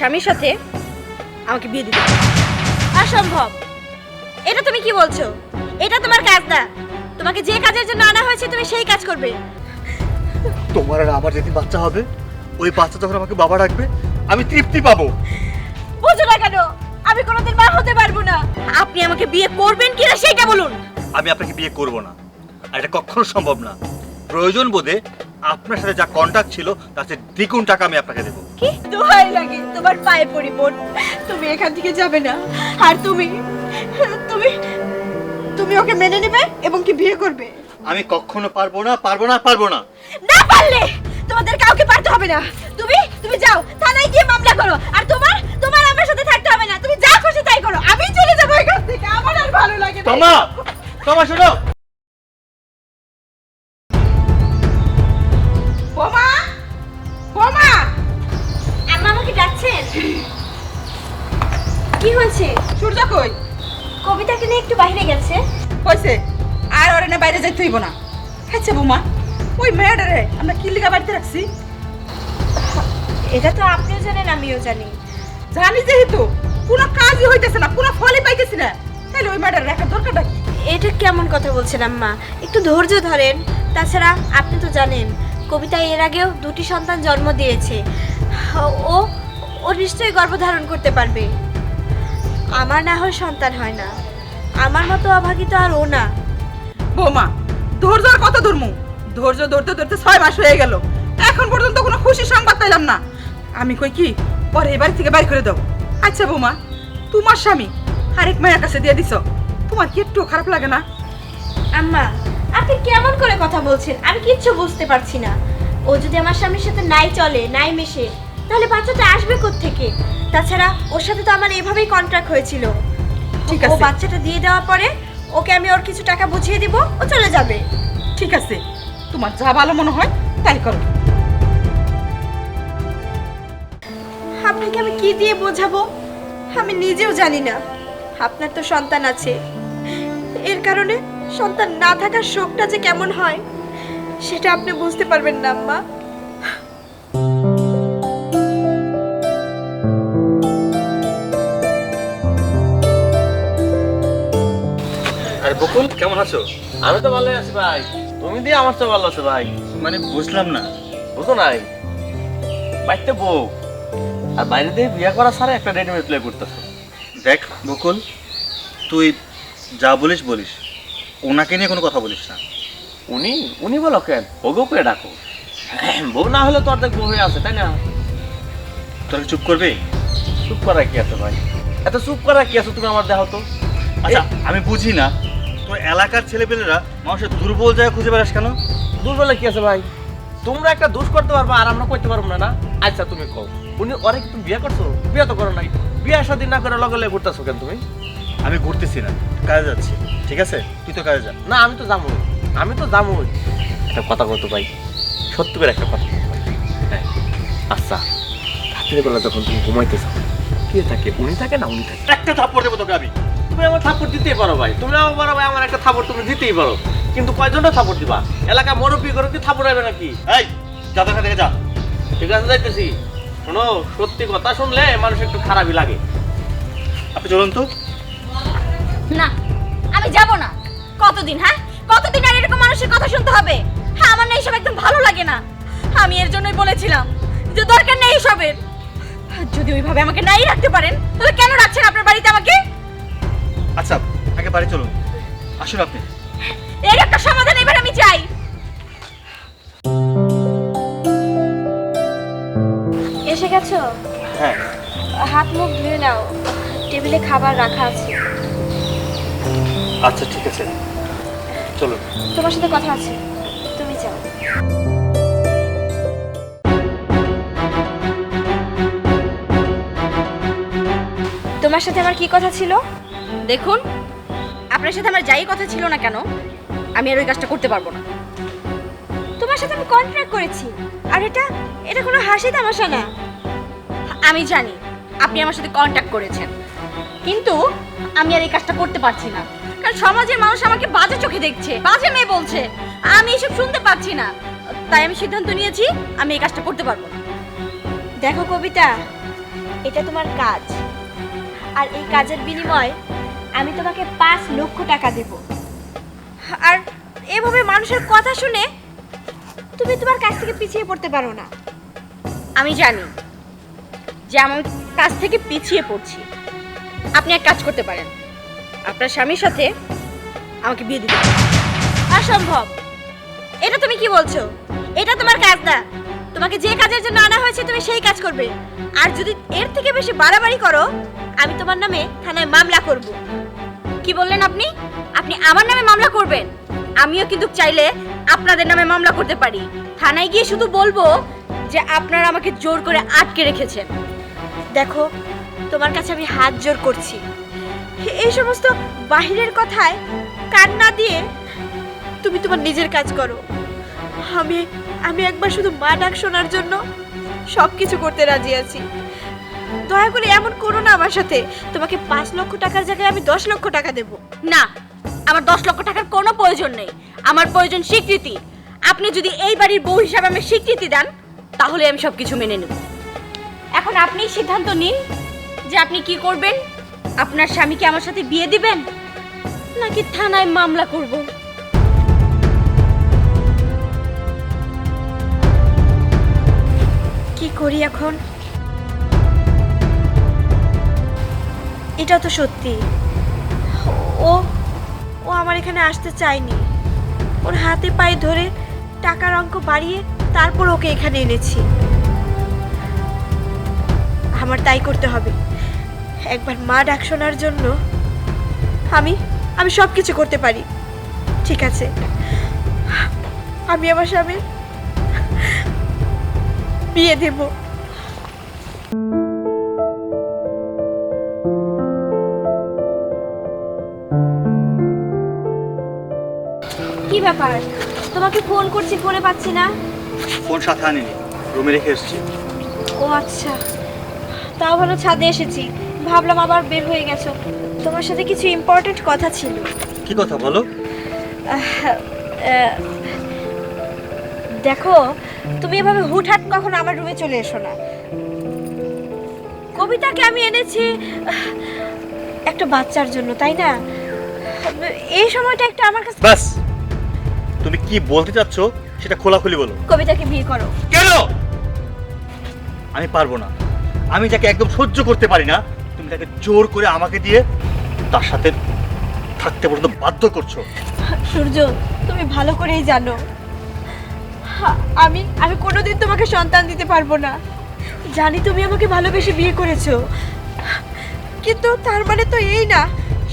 স্বামীর সাথে আমাকে বিয়ে দিতে। অসম্ভব। এটা তুমি কি বলছো? এটা তোমার কাজ না। তোমাকে যে কাজের জন্য আনা হয়েছে তুমি সেই কাজ করবে। তোমার আর আমার যেদিন বাচ্চা হবে ওই বাচ্চা যখন আমাকে বাবা রাখবে আমি তৃপ্তি পাবো। বুঝো না কেন আমি কোনোদিন মা হতে পারব না। আপনি আমাকে বিয়ে করবেন কিনা সেটা বলুন। আমি আপনাকে বিয়ে করব না। আর এটা কখনো সম্ভব না। প্রয়োজন বোধে আপনার সাথে যা কন্ট্যাক্ট ছিল তাতে দ্বিগুণ টাকা আমি আপনাকে দেবো। কি? দোহাই লাগে তোমার পায়ে পড়ি বোন তুমি এখান থেকে যাবে না। আর তুমি তুমি তুমি ওকে মেনে নেবে এবং কি বিয়ে করবে? আমি কখনো পারব না পারব না পারব না। না পারলে তোমাদের কাউকে পারতে হবে না। তুমি তুমি যাও থানায় গিয়ে মামলা করো। আর তোমার তোমার আমার সাথে থাকতে হবে না। তুমি যা খুশি তাই করো। আমি চলে যাব এখান থেকে। আমার আর ভালো লাগে না। তোমা তোমা শোনো। ডাকছেন কি হয়েছে? সূর্য কই? কবিতাকে নিয়ে একটু বাইরে গেছে। কইছে আর ওরে না বাইরে যাইতে হইব না। আচ্ছা বৌমা ওই মেয়েটারে আমরা কি লিগা বাড়িতে রাখছি? এটা তো আপনিও জানেন আমিও জানি। জানি যেহেতু কোনো কাজই হইতেছে না কোনো ফলই পাইতেছি না। তাহলে ওই মেয়েটারে রাখার দরকারটা কি? এটা কেমন কথা বলছেন আম্মা? একটু ধৈর্য ধরেন। তাছাড়া আপনি তো জানেন কবিতা এর আগেও দুটি সন্তান জন্ম দিয়েছে। ও ও নিশ্চয়ই গর্ভধারণ করতে পারবে। আমার না হয় সন্তান হয় না। আমার মতো অভাগী তো আর ও না। বৌমা ধৈর্য আর কত ধরমু? ধৈর্য ধরতে ধরতে ছয় মাস হয়ে গেল। এখন পর্যন্ত কোনো খুশি সংবাদ পাইলাম না। আমি কই কি? পরে এই বাড়ি থেকে বাইর করে দাও আচ্ছা বৌমা তোমার স্বামী আরেক মায়ের কাছে দিয়ে দিছ। তোমার কি একটু খারাপ লাগে না? আম্মা আপনি কেমন করে কথা বলছেন? আমি কিচ্ছু বুঝতে পারছি না। ও যদি আমার স্বামীর সাথে নাই চলে নাই মেশে তাহলে বাচ্চাটা আসবে থেকে তাছাড়া ওর সাথে তো আমার এভাবেই কন্ট্রাক্ট হয়েছিল। ঠিক ও আছে। বাচ্চাটা দিয়ে দেওয়ার পরে ওকে আমি ওর কিছু টাকা বুঝিয়ে দিব ও চলে যাবে। ঠিক আছে। তোমার যা ভালো মনে হয় তাই করো। আপনাকে আমি কি দিয়ে বোঝাবো? আমি নিজেও জানি না। আপনার তো সন্তান আছে। এর কারণে সন্তান না থাকার শোকটা যে কেমন হয় সেটা আপনি বুঝতে পারবেন না আম্মা। আর বকুল কেমন আছো? আমি তো ভালোই আছি ভাই। তুমি দিয়ে আমার তো ভালো আছে ভাই। মানে বুঝলাম না। বুঝো নাই? বাইতে বউ। আর বাইরে দিয়ে বিয়ে করা ছাড়া একটা রেডিমেড প্লে করতেছো। দেখ বকুল তুই যা বলিস বলিস। ওনাকে নিয়ে কোনো কথা বলিস না। উনি? উনি বলো কেন? ওগো করে ডাকো। বউ না হলে তো অর্ধেক বউ হয়ে আছে তাই না? তোরা চুপ করবে? চুপ করা কি আছে ভাই? এত চুপ করা কি আছে তুমি আমার দেখো তো। আচ্ছা আমি বুঝি না। তোর এলাকার ছেলেপেলেরা মানুষের দুর্বল জায়গা খুঁজে বেড়াস কেন? দুর্বলে কি আছে ভাই? তোমরা একটা দোষ করতে পারবা আর আমরা করতে পারব না না? আচ্ছা তুমি কও। উনি অরে কি তুমি বিয়ে করছ? বিয়ে তো করো নাই। বিয়ে শাদী না করে লগে লগে ঘুরতেছো কেন তুমি? আমি ঘুরতেছি না কাজে যাচ্ছি ঠিক আছে? তুই তো কাজে যা। না আমি তো যাব। আমি তো যাব একটা কথা বলতো ভাই সত্যি করে একটা কথা হ্যাঁ আচ্ছা রাত্রে বেলা যখন তুমি ঘুমাইতেছ কে থাকে? উনি থাকে না উনি থাকে? একটা থাপ্পড় দেবো তোকে আমি। তুমি আমার থাপড় দিতেই পারো ভাই। তুমি আমার পারো ভাই আমার একটা থাপড় তুমি দিতেই পারো। কিন্তু কয়জনটা থাপড় দিবা? এলাকা মরব্বি করে কি থাপড় হবে নাকি? এই যা দেখা থেকে যা। ঠিক আছে যাইতেছি। শোনো সত্যি কথা শুনলে মানুষ একটু খারাপই লাগে। আপনি চলুন তো। না আমি যাব না। কতদিন হ্যাঁ? কতদিন আর এরকম মানুষের কথা শুনতে হবে? হ্যাঁ আমার না এইসব একদম ভালো লাগে না। আমি এর জন্যই বলেছিলাম যে দরকার নেই এসবের। যদি ওইভাবে আমাকে নাই রাখতে পারেন তাহলে কেন রাখছেন আপনার বাড়িতে আমাকে? আগে বাড়ি চলুন। আসুন আপনি। এর একটা সমাধান এবার আমি চাই। এসে গেছো? হ্যাঁ। হাত মুখ ধুয়ে নাও। টেবিলে খাবার রাখা আছে। আচ্ছা ঠিক আছে। চলুন। তোমার সাথে কথা আছে। তুমি যাও। তোমার সাথে আমার কি কথা ছিল? দেখুন আপনার সাথে আমার যাই কথা ছিল না কেন, আমি আর ওই কাজটা করতে পারব না। তোমার সাথে আমি কন্ট্রাক্ট করেছি, আর এটা এটা কোনো হাসি তামাশা না। আমি জানি আপনি আমার সাথে কন্ট্যাক্ট করেছেন, কিন্তু আমি আর এই কাজটা করতে পারছি না। কারণ সমাজের মানুষ আমাকে বাজে চোখে দেখছে, বাজে মেয়ে বলছে। আমি এসব শুনতে পাচ্ছি না। তাই আমি সিদ্ধান্ত নিয়েছি, আমি এই কাজটা করতে পারব দেখো কবিতা, এটা তোমার কাজ। আর এই কাজের বিনিময়ে আমি তোমাকে পাঁচ লক্ষ টাকা দেব। আর এভাবে মানুষের কথা শুনে তুমি তোমার কাছ থেকে পিছিয়ে পড়তে পারো না। আমি জানি যে আমার কাছ থেকে পিছিয়ে পড়ছি। আপনি এক কাজ করতে পারেন। আপনার স্বামীর সাথে আমাকে বিয়ে দিতে। অসম্ভব। এটা তুমি কি বলছো? এটা তোমার কাজ না। তোমাকে যে কাজের জন্য আনা হয়েছে, তুমি সেই কাজ করবে। আর যদি এর থেকে বেশি বাড়াবাড়ি করো, আমি তোমার নামে থানায় মামলা করব। কি বললেন আপনি? আপনি আমার নামে মামলা করবেন। আমিও কিন্তু চাইলে আপনাদের নামে মামলা করতে পারি। থানায় গিয়ে শুধু বলব যে আপনারা আমাকে জোর করে আটকে রেখেছেন। দেখো, তোমার কাছে আমি হাত জোর করছি। এই সমস্ত বাহিরের কথায় কান না দিয়ে তুমি তোমার নিজের কাজ করো। আমি আমি একবার শুধু মা ডাক শোনার জন্য সব কিছু করতে রাজি আছি। দয়া করে এমন করো না আমার সাথে। তোমাকে পাঁচ লক্ষ টাকার জায়গায় আমি দশ লক্ষ টাকা দেব। না, আমার দশ লক্ষ টাকার কোনো প্রয়োজন নেই। আমার প্রয়োজন স্বীকৃতি। আপনি যদি এই বাড়ির বউ হিসাবে আমি স্বীকৃতি দেন, তাহলে আমি সব কিছু মেনে নেব। এখন আপনি সিদ্ধান্ত নিন যে আপনি কি করবেন। আপনার স্বামীকে আমার সাথে বিয়ে দিবেন? নাকি থানায় মামলা করব? কি করি এখন? এটা তো সত্যি। ও ও আমার এখানে আসতে চায়নি। ওর হাতে পায়ে ধরে টাকার অঙ্ক বাড়িয়ে তারপর ওকে এখানে এনেছি। আমার তাই করতে হবে। একবার মা ডাক শোনার জন্য আমি আমি সব কিছু করতে পারি। ঠিক আছে। আমি আমার স্বামীর বিয়ে দেব। কি ব্যাপার? তোমাকে ফোন করছি ফোনে পাচ্ছি না? ফোন সাথে আনিনি রুমে রেখে এসেছি। ও আচ্ছা। তাও ভালো ছাদে এসেছি। ভাবলাম আবার বের হয়ে গেছো। তোমার সাথে কিছু ইম্পর্টেন্ট কথা ছিল। কি কথা বলো? আহ, দেখো তুমি এভাবে হুটহাট কখনো আমার রুমে চলে এসো না। কবিতাকে আমি এনেছি একটা বাচ্চার জন্য তাই না? এই সময়টা একটা আমার কাছে ব্যাস! তুমি কি বলতে চাচ্ছ সেটা খোলাখুলি বলো। কবিতাকে বিয়ে করো। কেন? আমি পারব না। আমি যাকে একদম সহ্য করতে পারি না তুমি তাকে জোর করে আমাকে দিয়ে তার সাথে থাকতে পর্যন্ত বাধ্য করছ। সূর্য তুমি ভালো করেই জানো। আমি আমি কোনোদিন তোমাকে সন্তান দিতে পারব না। জানি তুমি আমাকে ভালোবেসে বিয়ে করেছ। কিন্তু তার মানে তো এই না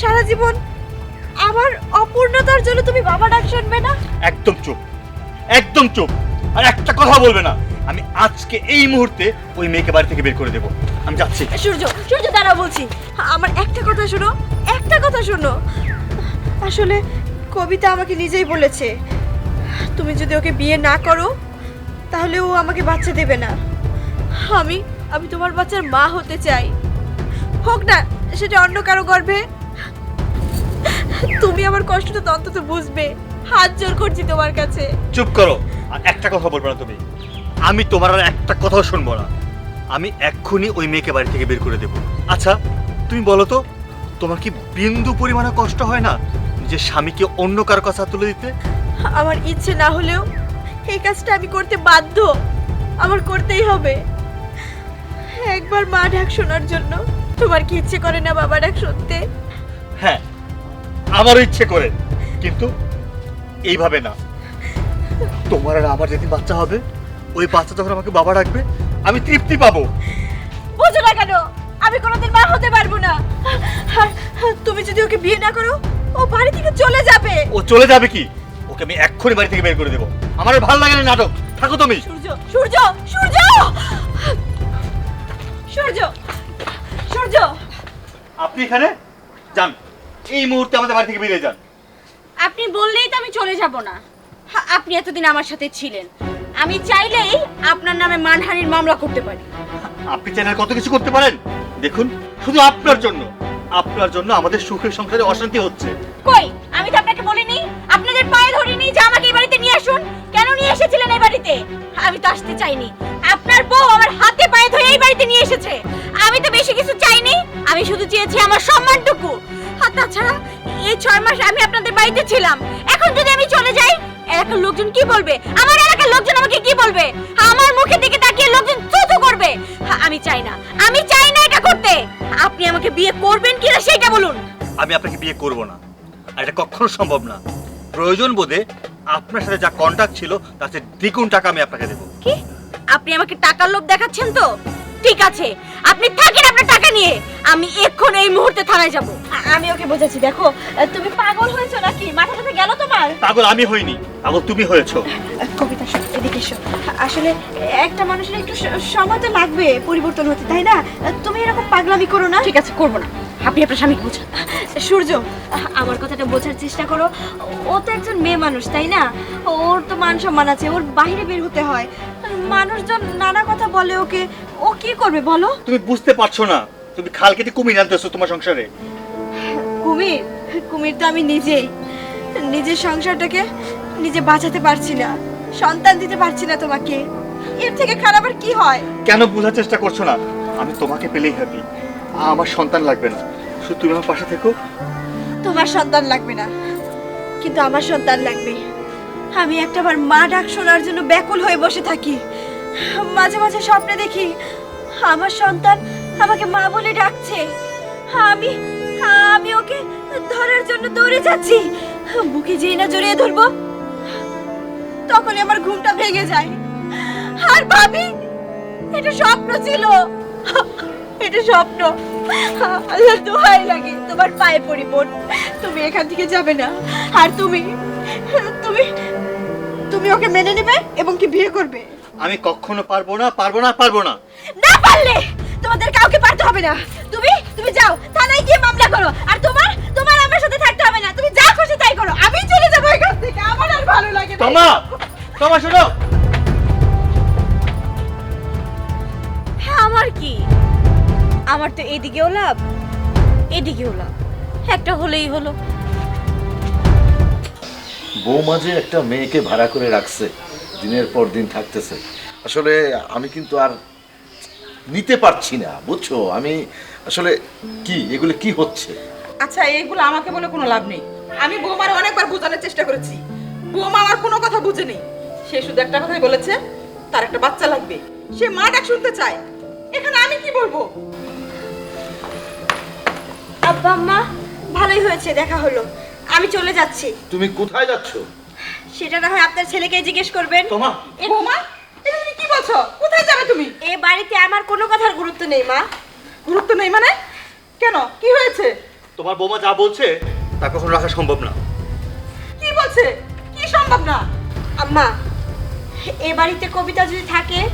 সারা জীবন আমার অপূর্ণতার জন্য তুমি বাবা ডাক শুনবে না? একদম চুপ একদম চুপ। আর একটা কথা বলবে না আমি আজকে এই মুহূর্তে ওই মেয়েকে বাড়ি থেকে বের করে দেবো। আমি যাচ্ছি। সূর্য সূর্য দাঁড়াও বলছি। আমার একটা কথা শোনো একটা কথা শোনো। আসলে কবিতা আমাকে নিজেই বলেছে তুমি যদি ওকে বিয়ে না করো, তাহলে ও আমাকে বাচ্চা দেবে না। আমি আমি তোমার বাচ্চার মা হতে চাই। হোক না, সেটা অন্য কারও গর্ভে। তুমি আমার কষ্টটা তো অন্তত বুঝবে। হাত জোর করছি তোমার কাছে। চুপ করো, আর একটা কথা বলবে না তুমি। আমি তোমার আর একটা কথাও শুনব না। আমি এক্ষুনি ওই মেয়েকে বাড়ি থেকে বের করে দেবো। আচ্ছা তুমি বলো তো, তোমার কি বিন্দু পরিমাণে কষ্ট হয় না যে স্বামীকে অন্য কার কথা তুলে দিতে? আমার ইচ্ছে না হলেও এই কাজটা আমি করতে বাধ্য। আমার করতেই হবে। একবার মা ডাক শোনার জন্য তোমার কি ইচ্ছে করে না বাবা ডাক শুনতে? হ্যাঁ আমারও ইচ্ছে করে কিন্তু এইভাবে না। তোমার আর আমার যেদিন বাচ্চা হবে ওই বাচ্চা যখন আমাকে বাবা ডাকবে আমি তৃপ্তি পাবো। বুঝো না কেন আমি কোনোদিন মা হতে পারব না। তুমি যদি ওকে বিয়ে না করো ও বাড়ি থেকে চলে যাবে। ও চলে যাবে কি? ওকে আমি এক্ষুনি বাড়ি থেকে বের করে দেবো। আমার ভালো লাগে না নাটক। থাকো তুমি। সূর্য সূর্য সূর্য! সূর্য সূর্য! আপনি এখানে? যান। এই মুহূর্তে আমাদের বাড়ি থেকে বেরিয়ে যান। আপনি বললেই তো আমি চলে যাব না। আপনি এতদিন আমার সাথে ছিলেন। আমি চাইলেই আপনার নামে মানহানির মামলা করতে পারি। আপনি চাইলে কত কিছু করতে পারেন? দেখুন শুধু আপনার জন্য। আপনার জন্য আমাদের সুখের সংসারে অশান্তি হচ্ছে। কই? আমি তো আপনাকে বলিনি আপনার স্বামীদের পায়ে ধরিনি যে আমাকে এই বাড়িতে নিয়ে আসুন। কেন নিয়ে এসেছিলেন এই বাড়িতে? আমি তো আসতে চাইনি। আপনার বউ আমার হাতে পায়ে ধরে এই বাড়িতে নিয়ে এসেছে। আমি তো বেশি কিছু চাইনি, আমি শুধু চেয়েছি আমার সম্মানটুকু। আর তাছাড়া এই ছয় মাস আমি আপনাদের বাড়িতে ছিলাম। এখন যদি আমি চলে যাই, এলাকার লোকজন কি বলবে? আমার এলাকার লোকজন আমাকে কি বলবে? আমার মুখের দিকে তাকিয়ে লোকজন থুথু করবে। আমি চাই না। আমি চাই না এটা করতে। আপনি আমাকে বিয়ে করবেন কিনা সেটা বলুন। আমি আপনাকে বিয়ে করব না। আর এটা কখনো সম্ভব না। প্রয়োজন বোধে আপনার সাথে যা কন্ট্যাক্ট ছিল তাতে দ্বিগুণ টাকা আমি আপনাকে দেবো। কি? আপনি আমাকে টাকার লোভ দেখাচ্ছেন তো? ঠিক আছে আপনি থাকেন আপনার টাকা নিয়ে। আমি এক্ষুন এই মুহূর্তে থানায় যাব। আমি ওকে বোঝাচ্ছি দেখো তুমি পাগল হয়েছো নাকি? মাথা টাথা গেল তোমার? পাগল আমি হইনি পাগল তুমি হয়েছো। কবিতা শোনো, এদিকে এসো। আসলে একটা মানুষের একটু সময় তো লাগবে পরিবর্তন হতে তাই না? তুমি এরকম পাগলামি করো না। ঠিক আছে করব না। আপনি আপনার স্বামীকে বোঝান। সূর্য আমার কথাটা বোঝার চেষ্টা করো। ও তো একজন মেয়ে মানুষ তাই না? ওর তো মান সম্মান আছে ওর বাইরে বের হতে হয়। মানুষজন নানা কথা বলে ওকে। ও কি করবে বলো? তুমি বুঝতে পারছ না। তুমি খাল কেটে কুমির আনতেছো তোমার সংসারে। কুমির? কুমির তো আমি নিজেই। নিজের সংসারটাকে নিজে বাঁচাতে পারছি না। সন্তান দিতে পারছি না তোমাকে। এর থেকে খারাপ আর কি হয়? কেন বোঝার চেষ্টা করছ না? আমি তোমাকে পেলেই হ্যাপি আমার সন্তান লাগবে না। শুধু তুমি আমার পাশে থেকো। তোমার সন্তান লাগবে না। কিন্তু আমার সন্তান লাগবে। আমি একটাবার মা ডাক শোনার জন্য ব্যাকুল হয়ে বসে থাকি। মাঝে মাঝে স্বপ্নে দেখি আমার সন্তান আমাকে মা বলে ডাকছে। আমি আমি ওকে ধরার জন্য দৌড়ে যাচ্ছি। বুকে যেই না জড়িয়ে ধরবো, তখনই আমার ঘুমটা ভেঙে যায়। আর ভাবি, এটা স্বপ্ন ছিল। এটা স্বপ্ন। আল্লাহ দোহাই লাগে তোমার পায়ে পড়ি বোন তুমি এখান থেকে যাবে না। আর তুমি তুমি তুমি ওকে মেনে নেবে এবং কি বিয়ে করবে? আমি কখনো পারব না পারব না পারব না। না পারলে তোমাদের কাউকে পারতে হবে না। তুমি তুমি যাও থানায় গিয়ে মামলা করো। আর তোমার তোমার আমার সাথে থাকতে হবে না। তুমি যা খুশি তাই করো। আমি চলে যাব এখান থেকে। আমার আর ভালো লাগে না। তোমা তোমা শোনো। হ্যাঁ আমার কি? আমার তো এদিকেও লাভ এদিকেও লাভ। একটা হলেই হলো। বৌমা যে একটা মেয়েকে ভাড়া করে রাখছে দিনের পর দিন থাকতেছে আসলে আমি কিন্তু আর নিতে পারছি না বুঝছ? আমি আসলে কি এগুলো কি হচ্ছে? আচ্ছা এইগুলো আমাকে বলে কোনো লাভ নেই। আমি বৌমার অনেকবার বোঝানোর চেষ্টা করেছি। বৌমা আমার কোনো কথা বুঝেনি। সে শুধু একটা কথাই বলেছে তার একটা বাচ্চা লাগবে। সে মা ডাক শুনতে চায়। এখানে আমি কি বলব? আব্বা আম্মা ভালোই হয়েছে দেখা হলো। আমি চলে যাচ্ছি। তুমি কোথায় যাচ্ছ? সেটা না হয় আপনার ছেলেকে জিজ্ঞেস করবেন। তোমা। এ- বৌমা এটা তুমি কি বলছো? কোথায় যাবে তুমি? এ বাড়িতে আমার কোনো কথার গুরুত্ব নেই মা। গুরুত্ব নেই মানে? কেন? কি হয়েছে? তোমার বৌমা যা বলছে তা কখনো রাখা সম্ভব না। কি বলছে? কি সম্ভব না? আম্মা এ বাড়িতে কবিতা যদি থাকে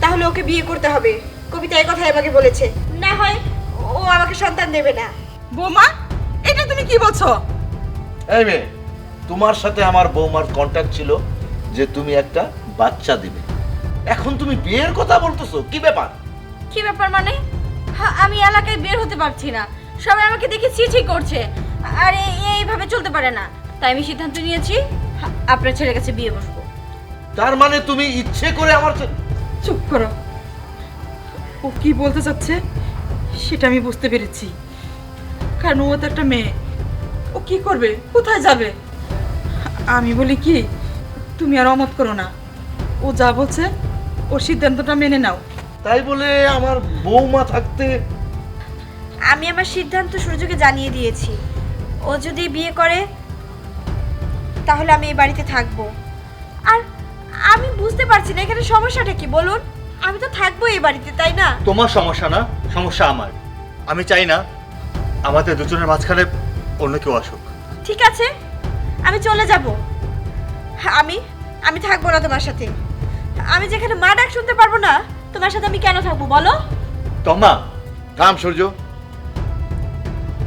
তাহলে ওকে বিয়ে করতে হবে। কবিতা এই কথাই আমাকে বলেছে। না হয় আমাকে সন্তান দেবে না। বৌমা এটা তুমি কি বলছো? এই মেয়ে তোমার সাথে আমার বৌমার কন্ট্যাক্ট ছিল যে তুমি একটা বাচ্চা দিবে। এখন তুমি বিয়ের কথা বলতেছো কি ব্যাপার? কি ব্যাপার মানে? হা- আমি এলাকায় বের হতে পারছি না। সবাই আমাকে দেখে ছিছি করছে। আর এ- এইভাবে চলতে পারে না। তাই আমি সিদ্ধান্ত নিয়েছি হা- আপনার ছেলের কাছে বিয়ে বসবো। তার মানে তুমি ইচ্ছে করে আমার চুপ করো। ও কি বলতে চাচ্ছে? সেটা আমি বুঝতে পেরেছি। কারণ ও তো একটা মেয়ে। ও কি করবে? কোথায় যাবে? আমি বলি কি তুমি আর অমত করো না। ও যা বলছে ওর সিদ্ধান্তটা মেনে নাও। তাই বলে আমার বৌমা থাকতে আমি আমার সিদ্ধান্ত সূর্যকে জানিয়ে দিয়েছি। ও যদি বিয়ে করে তাহলে আমি এই বাড়িতে থাকব। আর আমি বুঝতে পারছি না এখানে সমস্যাটা কি? বলুন। আমি তো থাকব এই বাড়িতে তাই না? তোমার সমস্যা না সমস্যা আমার। আমি চাই না আমাদের দুজনের মাঝখানে অন্য কেউ আসুক। ঠিক আছে আমি চলে যাব। আমি আমি থাকব না তোমার সাথে। আমি যেখানে মা ডাক শুনতে পারব না তোমার সাথে আমি কেন থাকব বলো? তোমা থাম সূর্য।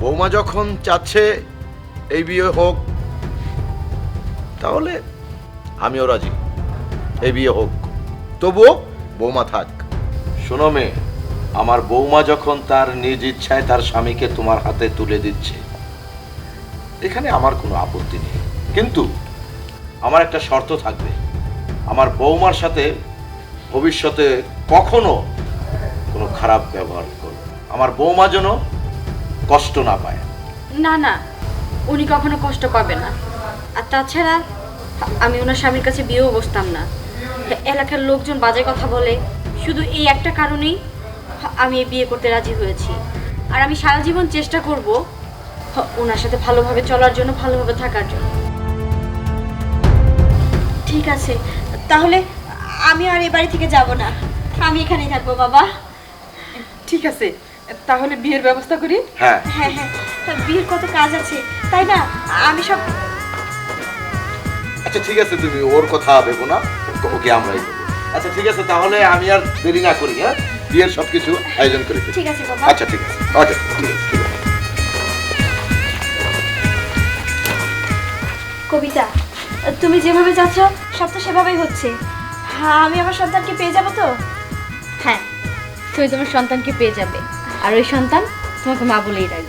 বৌমা যখন চাচ্ছে এই বিয়ে হোক তাহলে আমিও রাজি। এই বিয়ে হোক। তবুও বৌমা থাক। শোনো মেয়ে আমার বৌমা যখন তার নিজ ইচ্ছায় তার স্বামীকে তোমার হাতে তুলে দিচ্ছে এখানে আমার কোনো আপত্তি নেই। কিন্তু আমার একটা শর্ত থাকবে। আমার বৌমার সাথে ভবিষ্যতে কখনো কোনো খারাপ ব্যবহার করবে আমার বৌমা যেন কষ্ট না পায়। না না উনি কখনো কষ্ট পাবে না। আর তাছাড়া আমি ওনার স্বামীর কাছে বিয়েও বসতাম না। এলাকার লোকজন বাজে কথা বলে। শুধু এই একটা কারণেই আমি বিয়ে করতে রাজি হয়েছি। আর আমি সারা জীবন চেষ্টা করব ওনার সাথে ভালোভাবে চলার জন্য ভালোভাবে থাকার জন্য। ঠিক আছে তাহলে আমি আর এই বাড়ি থেকে যাব না। আমি এখানেই থাকব বাবা। ঠিক আছে তাহলে বিয়ের ব্যবস্থা করি? হ্যাঁ। হ্যাঁ হ্যাঁ বিয়ের কত কাজ আছে? তাই না আমি সব আচ্ছা ঠিক আছে তুমি ওর কথা ভেবো না। ওকে- ওকে আমরাই দেবো আচ্ছা ঠিক আছে তাহলে আমি আর দেরি না করি হ্যাঁ? বিয়ের সবকিছু আয়োজন করে ঠিক আছে বাবা। আচ্ছা ঠিক আছে। আচ্ছা ঠিক আছে। কবিতা তুমি যেভাবে যাচ্ছ সব তো সেভাবেই হচ্ছে। হ্যাঁ আমি আমার সন্তানকে পেয়ে যাব তো? হ্যাঁ তুমি তোমার সন্তানকে পেয়ে যাবে। আর ওই সন্তান তোমাকে মা বলেই রাখবে।